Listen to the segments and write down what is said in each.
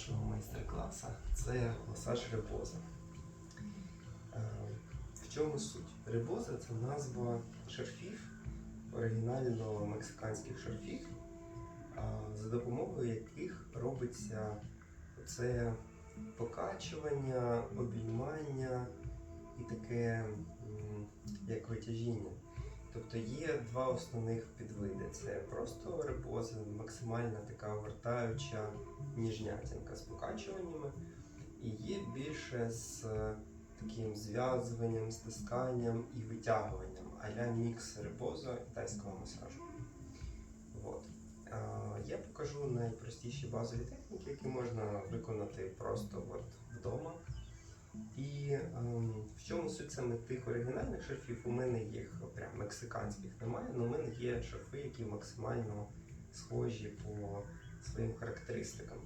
нашого майстер-класу це масаж рибоза. Е, В чому суть? Рибоза це назва шарфів, оригінально мексиканських шарфів, за допомогою яких робиться це покачування, обіймання і таке як витяжіння. Тобто є два основних підвиди: це просто рибоза, максимальна така огортаюча ніжнятинка з покачуваннями, і є більше з е, таким зв'язуванням, стисканням і витягуванням, а-ля мікс рибоза і тайського масажу. От. Я покажу найпростіші базові техніки, які можна виконати просто от вдома. І ем, в чому суть саме тих оригінальних шарфів? У мене їх прям мексиканських немає, але у мене є шарфи, які максимально схожі по своїм характеристикам.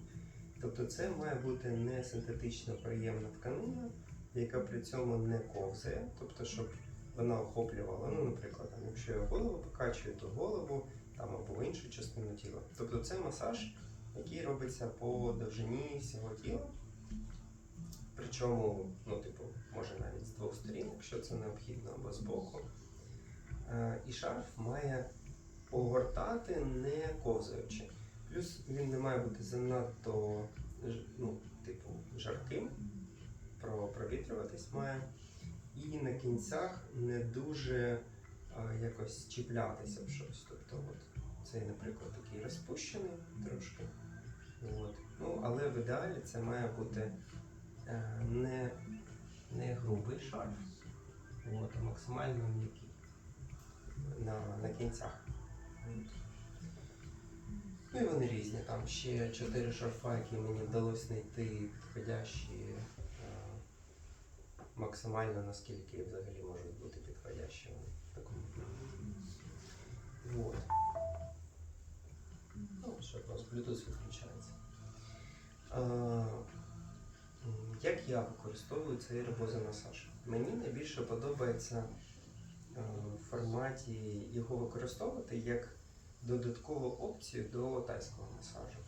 Тобто це має бути не синтетична приємна тканина, яка при цьому не ковзає, тобто, щоб вона охоплювала, ну, наприклад, там, якщо я голову покачую, то голову там або іншу частину тіла. Тобто це масаж, який робиться по довжині всього тіла. Причому, ну, типу, може навіть з двох сторін, якщо це необхідно, або з боку. Е, І шарф має огортати не ковзаючи. Плюс він не має бути занадто ну, типу, жарким, провітрюватись має. І на кінцях не дуже а, якось чіплятися в щось. Тобто, от, цей, наприклад, такий розпущений трошки. От. Ну, але в ідеалі це має бути е, не, не грубий шарф, от, а максимально м'який на, на кінцях. Ну і вони різні. Там ще чотири шарфа, які мені вдалося знайти підходящі е, максимально наскільки взагалі можуть бути підходящими в такому. Вот. Ну, що у нас Bluetooth відключається. А, м, як я використовую цей рибозомасаж? Мені найбільше подобається е, в форматі його використовувати як додаткову опцію до тайського масажу.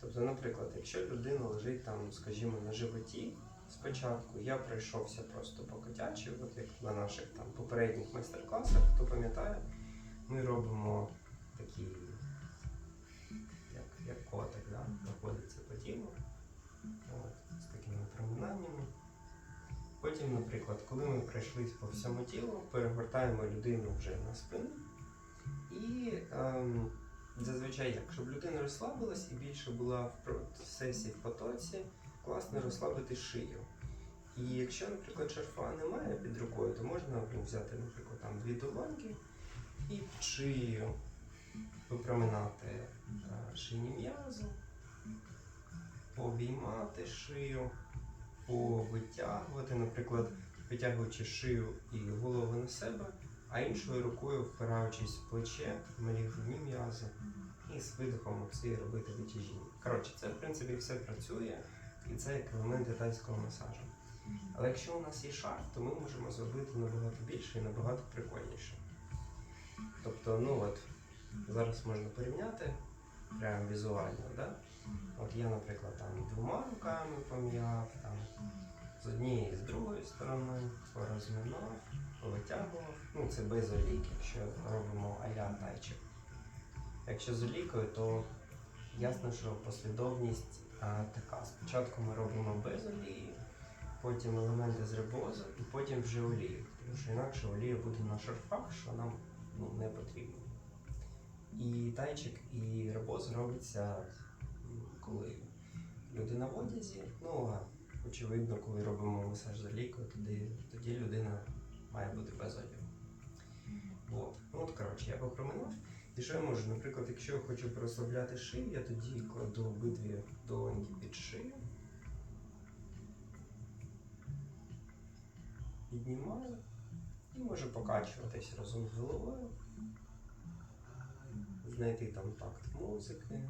Тобто, наприклад, якщо людина лежить там, скажімо, на животі, спочатку я пройшовся просто по котячі, от як на наших там попередніх майстер-класах, хто пам'ятає, ми робимо такі, як, як котик, да? проходиться по тілу от, з такими проминаннями. Потім, наприклад, коли ми пройшлись по всьому тілу, перегортаємо людину вже на спину. І ем, зазвичай як, щоб людина розслабилась і більше була в процесі в потоці, класно розслабити шию. І якщо, наприклад, шарфа немає під рукою, то можна ну, взяти, наприклад, там дві долоньки і під шию попроминати е, шийні м'язи, пообіймати шию, повитягувати, наприклад, витягуючи шию і голову на себе, а іншою рукою впираючись в плече, малі грудні м'язи, і з видихом оці робити витяжіння. Коротше, це в принципі все працює, і це як елементи тайського масажу. Але якщо у нас є шарф, то ми можемо зробити набагато більше і набагато прикольніше. Тобто, ну от, зараз можна порівняти прямо візуально, да? От я, наприклад, там двома руками пом'яв, там з однієї з другої сторони, порозминав, повитягував. Ну, це без олійки, якщо робимо аля тайчик. Якщо з олійкою, то ясно, що послідовність а, така. Спочатку ми робимо без олії, потім елементи з рибозу і потім вже олію. Тому що інакше олія буде на шарфах, що нам ну, не потрібно. І тайчик, і рибоз робиться, коли людина в одязі, ну а очевидно, коли робимо масаж з олійкою, тоді, тоді людина має бути без одягу. От. Ну от коротше, я попроминав. І що я можу? Наприклад, якщо я хочу розслабляти шию, я тоді кладу обидві долоньки під шию. Піднімаю і можу покачуватись разом з головою, знайти там такт музики,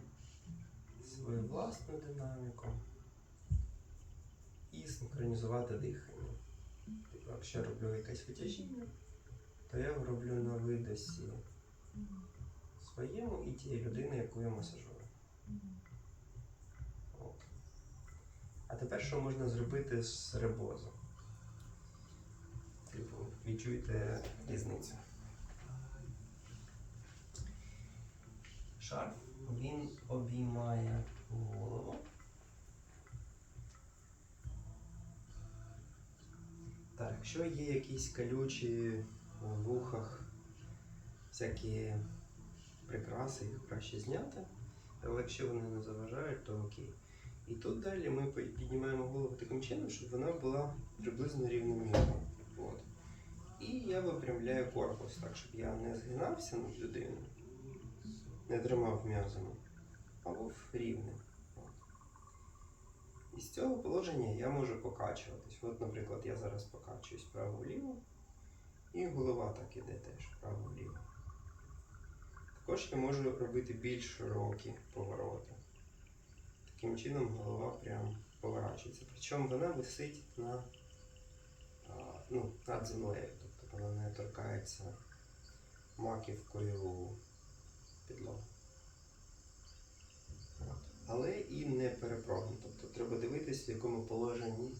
свою власну динаміку і синхронізувати дихання. Типу, якщо роблю якесь витяжіння, то я роблю на видосі своєму і тієї людини, яку я масажую. От. А тепер що можна зробити з рибозом? Типу, відчуйте різницю. Шарф він обіймає голову. Так, якщо є якісь колючі в вухах, всякі прикраси, їх краще зняти. Але якщо вони не заважають, то окей. І тут далі ми піднімаємо голову таким чином, щоб вона була приблизно рівномірна. От. І я випрямляю корпус так, щоб я не згинався над людиною, не тримав м'язами, а був рівним. І з цього положення я можу покачуватись. От, наприклад, я зараз покачуюсь вправо-вліво, і голова так іде теж вправо-вліво. Також я можу робити більш широкі повороти. Таким чином голова прям поворачується. Причому вона висить на, ну, над землею, тобто вона не торкається маківкою підлогу. Але і не перепрогнуто. Тобто треба дивитися, в якому положенні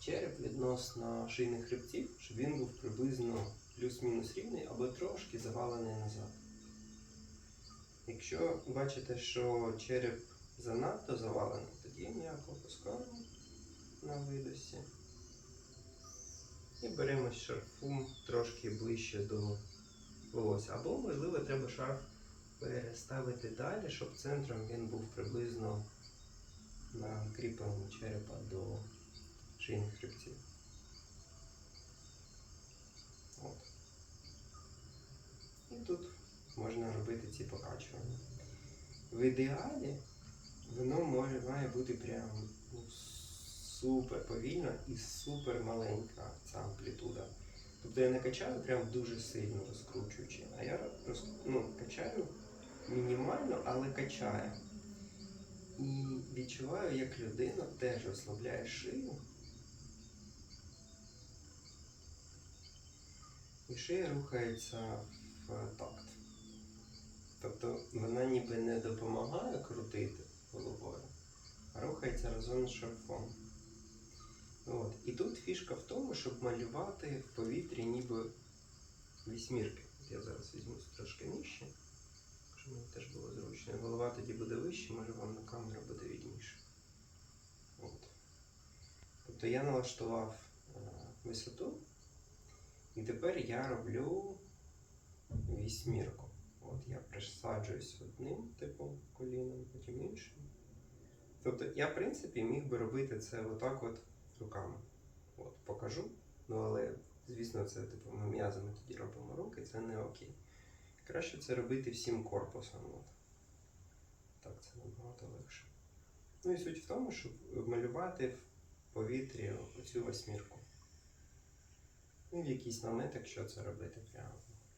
череп відносно шийних хребців, щоб він був приблизно плюс-мінус рівний або трошки завалений назад. Якщо бачите, що череп занадто завалений, тоді м'яко опускаємо на видосі. І беремо шарфум трошки ближче до волосся. Або, можливо, треба шарф переставити далі, щоб центром він був приблизно на кріпленні черепа до шийних хребців. От. І тут можна робити ці покачування. В ідеалі воно може, має бути прям ну, супер повільно і супер маленька ця амплітуда. Тобто я не качаю прям дуже сильно розкручуючи, а я роз, ну, качаю мінімально, але качаю. І відчуваю, як людина теж ослабляє шию. І шия рухається в такт. Тобто вона ніби не допомагає крутити головою, а рухається разом з шарфом. От. І тут фішка в тому, щоб малювати в повітрі ніби вісьмірки. Я зараз візьму трошки нижче, мені теж було зручно. Голова тоді буде вище, може вам на камеру буде відніше. От. Тобто я налаштував е, висоту, і тепер я роблю вісьмірку. От я присаджуюсь одним типом коліном, потім іншим. Тобто я, в принципі, міг би робити це отак от руками. От, покажу. Ну але, звісно, це типу ми м'язами тоді робимо руки, це не окей. Краще це робити всім корпусом. Так, це набагато легше. Ну і суть в тому, щоб малювати в повітрі оцю восьмірку. Ну, в якийсь момент, якщо це робити прямо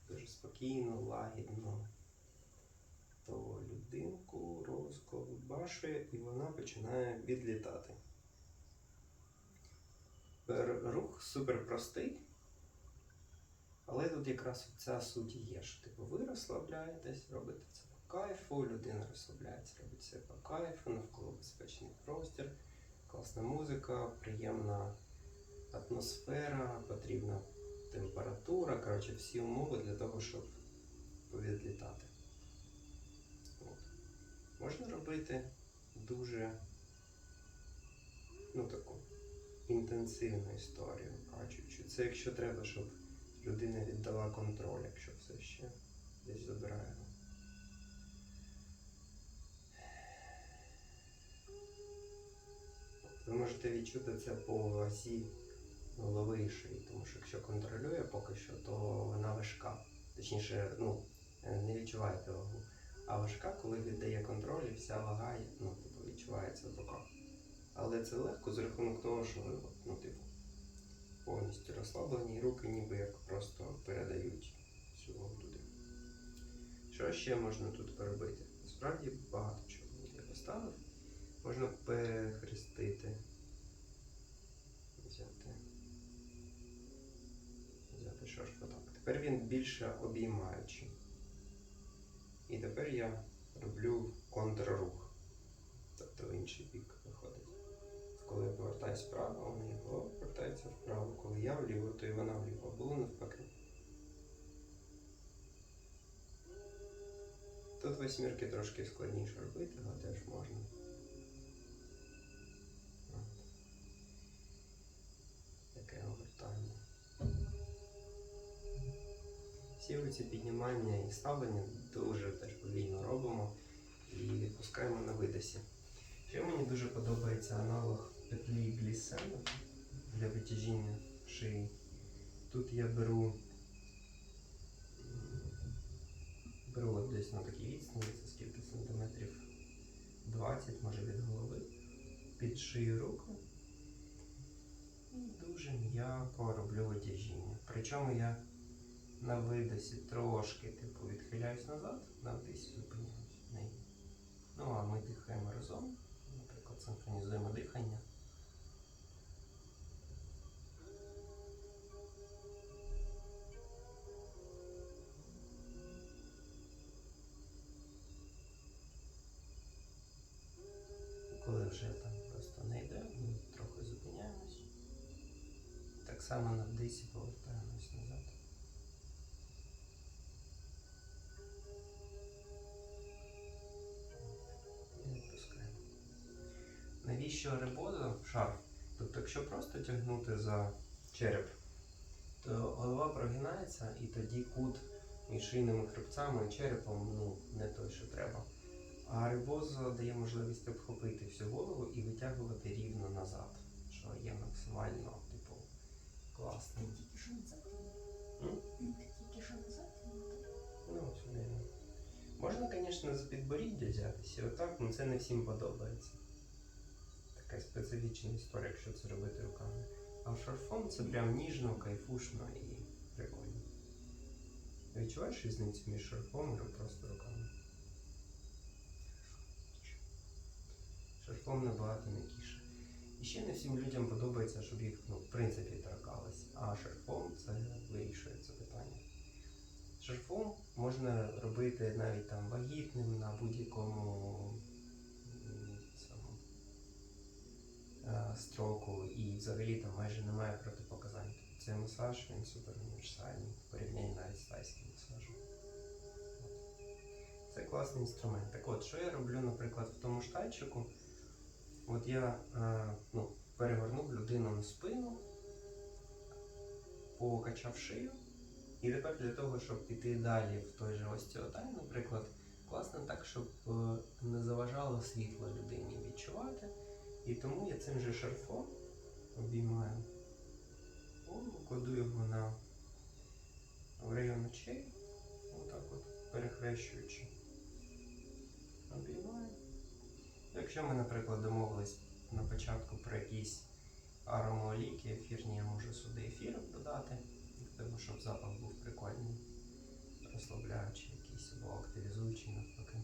дуже спокійно, лагідно, то людинку розковбашує і вона починає відлітати. Рух супер простий, але тут якраз ця суть є, що типу ви розслабляєтесь, робите це по кайфу, людина розслабляється, робить це по кайфу, навколо безпечний простір, класна музика, приємна атмосфера, потрібна температура, коротше, всі умови для того, щоб відлітати. От. Можна робити дуже ну, таку інтенсивну історію, качуючи. Це якщо треба, щоб людина віддала контроль, якщо все ще десь забирає. Ви можете відчути це по осі голови шиї, тому що якщо контролює поки що, то вона важка. Точніше, ну, е, не відчуваєте вагу. А важка, коли віддає контроль і вся вага ну, типу, відчувається в руках. Але це легко за рахунок того, що ви ну, типу, повністю розслаблені, і руки ніби як просто передають всю туди. Що ще можна тут поробити? Насправді багато чого я поставив. Можна перехрестити. Взяти. Взяти шарф отак. Тепер він більше обіймаючий. І тепер я роблю контррух. Тобто в інший бік виходить. коли я повертаюсь вправо, вона його повертається вправо. Коли я вліво, то і вона вліво. Було навпаки. Тут восьмірки трошки складніше робити, але теж можна. Таке огортання. Всі ці піднімання і ставлення дуже теж повільно робимо і відпускаємо на видосі. Ще мені дуже подобається аналог петлі глісена для витяжіння шиї. Тут я беру, беру десь на такій відстані, це скільки сантиметрів 20, може від голови, під шию руку. І дуже м'яко роблю витяжіння. Причому я на видосі трошки типу, відхиляюсь назад, на вдисі зупиняюсь. Ну а ми дихаємо разом. Наприклад, синхронізуємо дихання. Вже там просто не йде, ми трохи зупиняємось. Так само на вдисі повертаємось назад. Навіщо рибоза шарф? Тобто, якщо просто тягнути за череп, то голова прогинається і тоді кут між шийними хребцями і черепом ну, не той, що треба. А рибоза дає можливість обхопити всю голову і витягувати рівно назад, що є максимально типу класно. Тільки що назад? Тільки що назад? Ну, от сюди. Можна, звісно, за підборіддя взятися, отак, але це не всім подобається. Така специфічна історія, якщо це робити руками. А шарфом це прям ніжно, кайфушно і прикольно. Відчуваєш різницю між шарфом і просто руками? Шарфом набагато м'якіше. І ще не всім людям подобається, щоб їх, ну, в принципі, торкались. А шарфом це вирішує це питання. Шарфом можна робити навіть там вагітним на будь-якому е, строку і взагалі там майже немає протипоказань. Цей масаж він супер універсальний в порівнянні навіть з тайським масажем. Це класний інструмент. Так от, що я роблю, наприклад, в тому штатчику? От я е, ну, перегорнув людину на спину, покачав шию. І тепер для того, щоб піти далі в той же остеотай, наприклад, класно так, щоб е, не заважало світло людині відчувати. І тому я цим же шарфом обіймаю кладу його на в район очей, отак от, перехрещуючи. Обіймаю. Якщо ми, наприклад, домовились на початку про якісь аромаоліки ефірні, я можу сюди ефір додати, для щоб запах був прикольний, розслабляючий якийсь або активізуючий навпаки.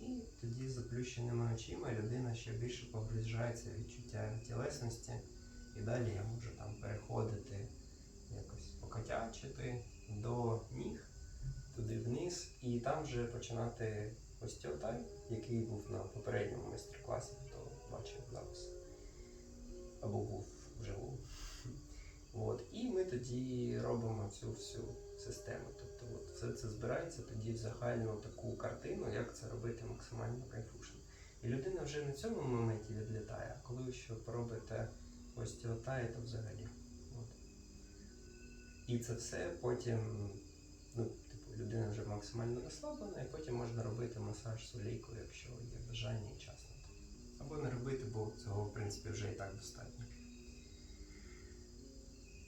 І тоді з заплющеними очима людина ще більше погружається в відчуття тілесності, і далі я можу там переходити якось покотячити до ніг, туди вниз, і там вже починати остеотай, який був на попередньому майстер-класі, хто бачив запис. Або був вживу. От. І ми тоді робимо цю всю систему. Тобто от, все це збирається тоді в загальну таку картину, як це робити максимально кайфушно. І людина вже на цьому моменті відлітає, а коли ви ще поробите остеотай, то взагалі. От. І це все потім, ну, людина вже максимально розслаблена, і потім можна робити масаж з олійкою, якщо є бажання і час на то. Або не робити, бо цього, в принципі, вже і так достатньо.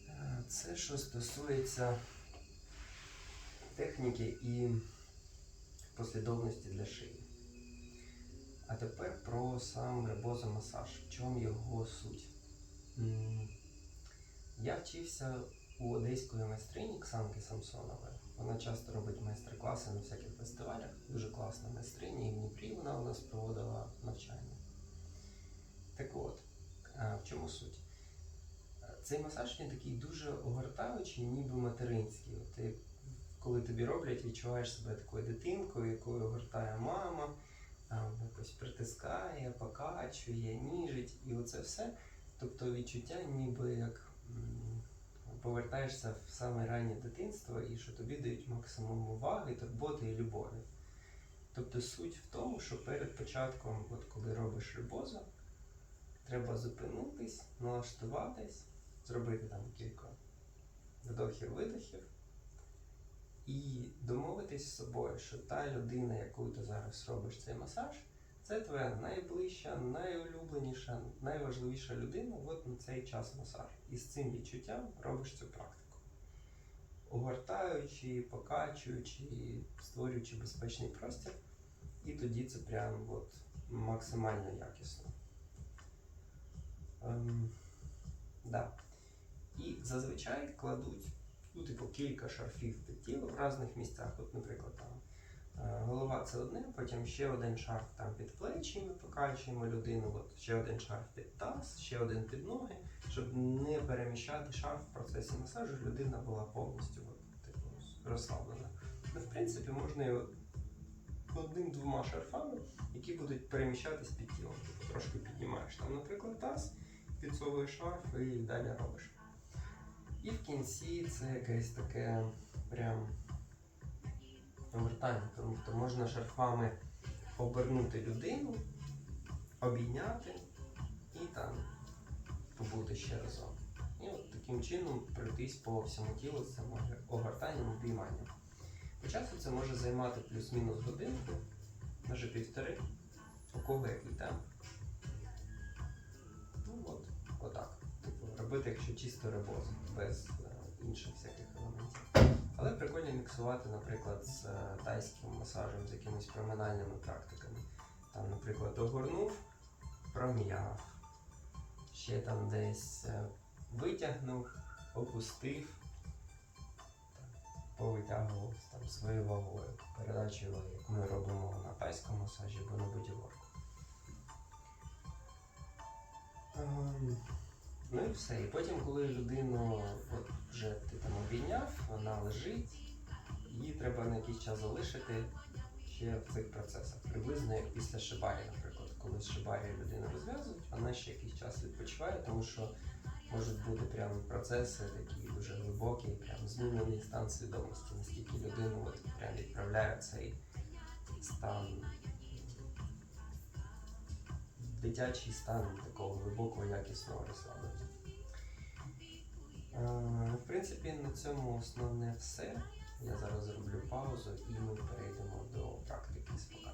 Е, Це що стосується техніки і послідовності для шиї. А тепер про сам рибозомасаж. В чому його суть? Я вчився у одеської майстрині Ксанки Самсонової. Вона часто робить майстер-класи на всяких фестивалях. Дуже класна майстриня, і в Дніпрі вона у нас проводила навчання. Так от, в чому суть? Цей масаж він такий дуже огортаючий, ніби материнський. Ти, коли тобі роблять, відчуваєш себе такою дитинкою, якою огортає мама, якось притискає, покачує, ніжить і оце все. Тобто відчуття ніби як повертаєшся в саме раннє дитинство і що тобі дають максимум уваги, турботи і любові. Тобто суть в тому, що перед початком, от коли робиш рибозу, треба зупинитись, налаштуватись, зробити там кілька вдохів-видохів і домовитись з собою, що та людина, яку ти зараз робиш цей масаж, це твоя найближча, найулюбленіша, найважливіша людина от на цей час масажу. І з цим відчуттям робиш цю практику. Огортаючи, покачуючи, створюючи безпечний простір, і тоді це прям от максимально якісно. Ем, да. І зазвичай кладуть ну, типу, кілька шарфів під тіло в різних місцях. От, наприклад, там голова це одне, потім ще один шарф там під плечі, ми покачуємо людину, от ще один шарф під таз, ще один під ноги, щоб не переміщати шарф в процесі масажу, людина була повністю от, типу, розслаблена. Ну, в принципі, можна і одним-двома шарфами, які будуть переміщатись під тілом. Тобто трошки піднімаєш там, наприклад, таз, підсовуєш шарф і далі робиш. І в кінці це якесь таке прям повертання, тому що можна шарфами обернути людину, обійняти і там побути ще разом. І от таким чином пройтись по всьому тілу з цим огортанням, обійманням. По часу це може займати плюс-мінус годинку, може півтори, у кого який темп. Ну от, отак. Типу, робити, якщо чисто рибоз, без е, інших всяких елементів. Але прикольно міксувати, наприклад, з е, тайським масажем, з якимись проминальними практиками. Там, наприклад, огорнув, пром'яв, ще там десь е, витягнув, опустив, повитягував там своєю вагою, передачею ваги, як ми робимо на тайському масажі або на бодіворку. Ну і все. І потім, коли людину от вже ти там обійняв, вона лежить, її треба на якийсь час залишити ще в цих процесах. Приблизно як після шибарі, наприклад. Коли з шибарі людину розв'язують, вона ще якийсь час відпочиває, тому що можуть бути прям процеси такі дуже глибокі, прям змінений стан свідомості, наскільки людину от прям відправляє цей стан дитячий стан такого глибокого якісного розслаблення. Е, В принципі, на цьому основне все. Я зараз зроблю паузу і ми перейдемо до практики покачуванням.